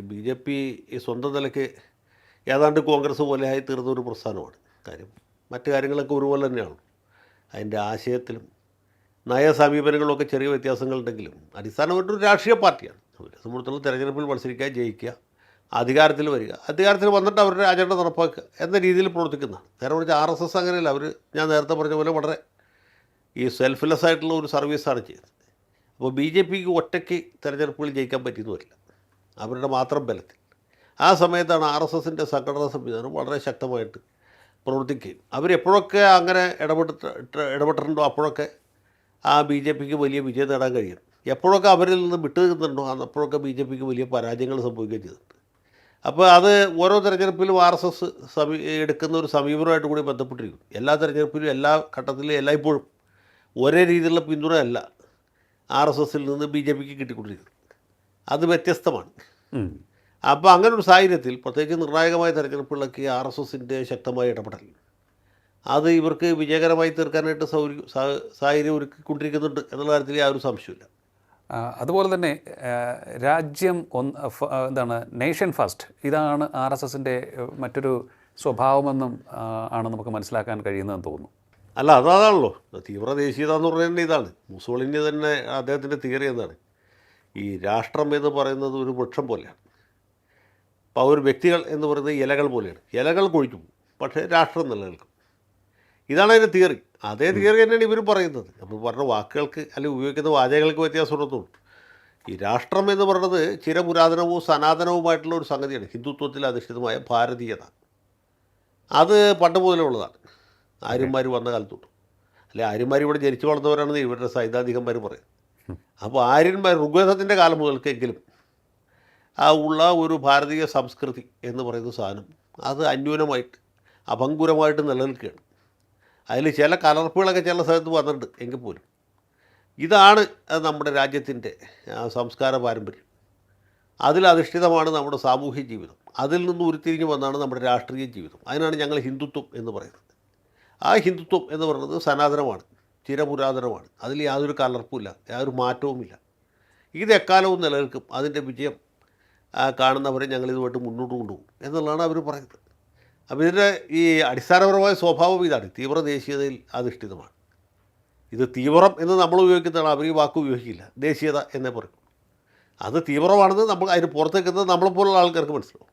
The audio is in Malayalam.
ബി ജെ പി സ്വന്തം നിലയ്ക്ക് ഏതാണ്ട് കോൺഗ്രസ് പോലെ ആയി തീർന്ന ഒരു പ്രസ്ഥാനമാണ്. കാര്യം മറ്റു കാര്യങ്ങളൊക്കെ ഒരുപോലെ തന്നെയാണ്. അതിന്റെ ആശയത്തിലും നയ സമീപനങ്ങളൊക്കെ ചെറിയ വ്യത്യാസങ്ങളുണ്ടെങ്കിലും അടിസ്ഥാനമായിട്ടൊരു രാഷ്ട്രീയ പാർട്ടിയാണ്. അവരെ സംബന്ധിച്ചുള്ള തെരഞ്ഞെടുപ്പിൽ മത്സരിക്കുക ജയിക്കുക അധികാരത്തിൽ വരിക. അധികാരത്തിൽ വന്നിട്ട് അവരുടെ അജണ്ട നടപ്പാക്കുക എന്ന രീതിയിൽ പ്രവർത്തിക്കുന്നതാണ്. നേരെ മറിച്ച് ആർ എസ് എസ് അങ്ങനെയല്ല. അവർ ഞാൻ നേരത്തെ പറഞ്ഞ പോലെ വളരെ ഈ സെൽഫ്ലെസ് ആയിട്ടുള്ള ഒരു സർവീസാണ് ചെയ്യുന്നത്. അപ്പോൾ ബി ജെ പിക്ക് ഒറ്റയ്ക്ക് തെരഞ്ഞെടുപ്പുകളിൽ ജയിക്കാൻ പറ്റിയെന്ന് വരില്ല. അവരുടെ മാത്രം ബലത്തിൽ. ആ സമയത്താണ് ആർ എസ് എസിന്റെ സംഘടനാ സംവിധാനം വളരെ ശക്തമായിട്ട് പ്രവർത്തിക്കുകയും അവരെപ്പോഴൊക്കെ അങ്ങനെ ഇടപെട്ടിട്ട് ഇടപെട്ടിട്ടുണ്ടോ? അപ്പോഴൊക്കെ ആ ബി ജെ പിക്ക് വലിയ വിജയം നേടാൻ കഴിയും. എപ്പോഴൊക്കെ അവരിൽ നിന്ന് വിട്ടു നിൽക്കുന്നുണ്ടോ അപ്പോഴൊക്കെ ബി ജെ പിക്ക് വലിയ പരാജയങ്ങൾ സംഭവിക്കുകയും ചെയ്തിട്ടുണ്ട്. അപ്പോൾ അത് ഓരോ തെരഞ്ഞെടുപ്പിലും ആർ എസ് എസ് സമീ എടുക്കുന്ന ഒരു സമീപനമായിട്ട് കൂടി ബന്ധപ്പെട്ടിരിക്കും എല്ലാ തെരഞ്ഞെടുപ്പിലും എല്ലാ ഘട്ടത്തിലും എല്ലായ്പ്പോഴും ഒരേ രീതിയിലുള്ള പിന്തുണയല്ല ആർ എസ് എസിൽ നിന്ന് ബി ജെ പിക്ക് കിട്ടിക്കൊണ്ടിരിക്കുന്നത്. അത് വ്യത്യസ്തമാണ്. അപ്പോൾ അങ്ങനെ ഒരു സാഹചര്യത്തിൽ പ്രത്യേകിച്ച് നിർണായകമായ തെരഞ്ഞെടുപ്പുകളിലൊക്കെ ആർ എസ് എസിന്റെ ശക്തമായ ഇടപെടൽ. അത് ഇവർക്ക് വിജയകരമായി തീർക്കാനായിട്ട് സൗകര്യം സാഹചര്യം ഒരുക്കിക്കൊണ്ടിരിക്കുന്നുണ്ട് എന്നുള്ള കാര്യത്തിൽ യാതൊരു സംശയമില്ല അതുപോലെ തന്നെ രാജ്യം ഒന്ന് എന്താണ് നേഷൻ ഫസ്റ്റ് ഇതാണ് ആർ എസ് എസിന്റെ മറ്റൊരു സ്വഭാവമെന്നും ആണ് നമുക്ക് മനസ്സിലാക്കാൻ കഴിയുന്നതെന്ന് തോന്നുന്നു. അല്ല അതാണല്ലോ. തീവ്ര ദേശീയത എന്ന് പറയുന്നത് ഇതാണ്. മുസോളിന്റെ തന്നെ അദ്ദേഹത്തിന്റെ തിയറി എന്താണ് ഈ രാഷ്ട്രം എന്ന് പറയുന്നത് ഒരു വൃക്ഷം പോലെയാണ്. അപ്പോൾ ഒരു വ്യക്തികൾ എന്ന് പറയുന്നത് ഇലകൾ പോലെയാണ്. ഇലകൾ കൊഴിക്കും പക്ഷേ രാഷ്ട്രം നിലനിൽക്കും. ഇതാണ് അതിന്റെ തിയറി. അതേ തിയറി തന്നെയാണ് ഇവർ പറയുന്നത്. നമ്മൾ പറഞ്ഞ വാക്കുകൾക്ക് അല്ലെങ്കിൽ ഉപയോഗിക്കുന്ന വാചകങ്ങൾക്ക് വ്യത്യാസമുള്ളതുള്ളൂ ഈ രാഷ്ട്രം എന്ന് പറയുന്നത് ചിരപുരാതനവും സനാതനവുമായിട്ടുള്ള ഒരു സംഗതിയാണ്. ഹിന്ദുത്വത്തിൽ അധിഷ്ഠിതമായ ഭാരതീയത. അത് പണ്ട് മുതലേ ഉള്ളതാണ്. ആര്യന്മാർ വന്ന കാലത്തോട്ട്. അല്ലെ ആര്യന്മാർ ഇവിടെ ജനിച്ചു വളർന്നവരാണെന്ന് ഇവരുടെ സൈദ്ധാന്തികന്മാർ പറയും അപ്പോൾ ആര്യന്മാർ ഋഗ്വേദത്തിന്റെ കാലം മുതൽക്കെങ്കിലും ആ ഉള്ള ഒരു ഭാരതീയ സംസ്കൃതി എന്ന് പറയുന്ന സാധനം അത് അന്യൂനമായിട്ട് അഭങ്കുരമായിട്ട് നിലനിൽക്കുകയാണ്. അതിൽ ചില കലർപ്പുകളൊക്കെ ചില സ്ഥലത്ത് വന്നിട്ടുണ്ട് എങ്കിൽ പോലും. ഇതാണ് നമ്മുടെ രാജ്യത്തിന്റെ സംസ്കാര പാരമ്പര്യം. അതിലധിഷ്ഠിതമാണ് നമ്മുടെ സാമൂഹ്യ ജീവിതം. അതിൽ നിന്ന് ഉരുത്തിരിഞ്ഞ് വന്നാണ് നമ്മുടെ രാഷ്ട്രീയ ജീവിതം. അതിനാണ് ഞങ്ങൾ ഹിന്ദുത്വം എന്ന് പറയുന്നത്. ആ ഹിന്ദുത്വം എന്ന് പറയുന്നത് സനാതനമാണ്. ചിരപുരാതനമാണ് അതിൽ യാതൊരു കലർപ്പുമില്ല യാതൊരു മാറ്റവുമില്ല. ഇത് എക്കാലവും നിലനിൽക്കും. അതിന്റെ വിജയം കാണുന്നവരെ ഞങ്ങൾ ഇതുമായിട്ട് മുന്നോട്ട് കൊണ്ടുപോകും എന്നുള്ളതാണ് അവർ പറയുന്നത്. അപ്പോൾ ഇതിന്റെ ഈ അടിസ്ഥാനപരമായ സ്വഭാവം ഇതാണ്. തീവ്ര ദേശീയതയിൽ അധിഷ്ഠിതമാണ് ഇത് തീവ്രം എന്ന് നമ്മൾ ഉപയോഗിക്കുന്നതാണ്. അവർ ഈ വാക്ക് ഉപയോഗിക്കില്ല. ദേശീയത എന്നേ പറയും അത് തീവ്രമാണെന്ന് നമ്മൾ അതിന് പുറത്തേക്കുന്നത് നമ്മളെപ്പോലുള്ള ആൾക്കാർക്ക് മനസ്സിലാവും.